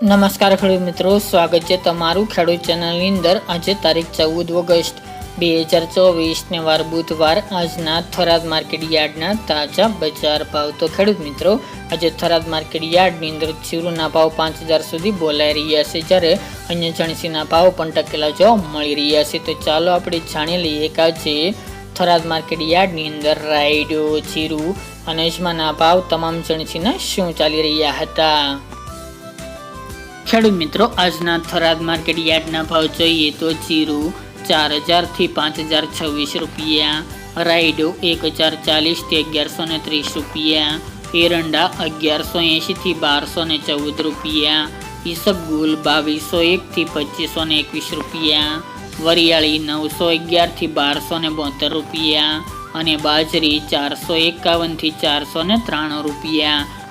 નમસ્કાર ખેડૂત મિત્રો, સ્વાગત છે તમારું ખેડૂત ચેનલની અંદર. આજે તારીખ ચૌદ ઓગસ્ટ, બે હજાર ચોવીસને વાર બુધવાર. આજના થરાદ માર્કેટ યાર્ડના તાજા બજાર ભાવ. તો ખેડૂત મિત્રો, આજે થરાદ માર્કેટ યાર્ડની અંદર જીરુના ભાવ પાંચ હજાર સુધી બોલાઈ રહ્યા છે. જ્યારે અન્ય જણસીના ભાવ પણ ટકેલા જોવા મળી રહ્યા છે. તો ચાલો આપણે જાણી લઈએ કે આજે થરાદ માર્કેટ યાર્ડની અંદર રાયડો, જીરું અને અજમાના ભાવ તમામ જણસીના શું ચાલી રહ્યા હતા? ખેડૂત મિત્રો, આજના થરાદ માર્કેટ યાર્ડના ભાવ જોઈએ તો જીરું, ચાર હજારથી પાંચ હજાર છવ્વીસ રૂપિયા રાઈડો એક હજાર ચાલીસથી અગિયારસો ને ત્રીસ રૂપિયા, એરંડા અગિયારસો એંશીથી બારસો ને ચૌદ રૂપિયા ઈસબગુલ બાવીસો એકથી પચીસો ને એકવીસ રૂપિયા, વરિયાળી નવસો અગિયારથી બારસો ને બોતેર રૂપિયા અને બાજરી ચારસો એકાવનથી ચારસો ને ત્રાણું રૂપિયા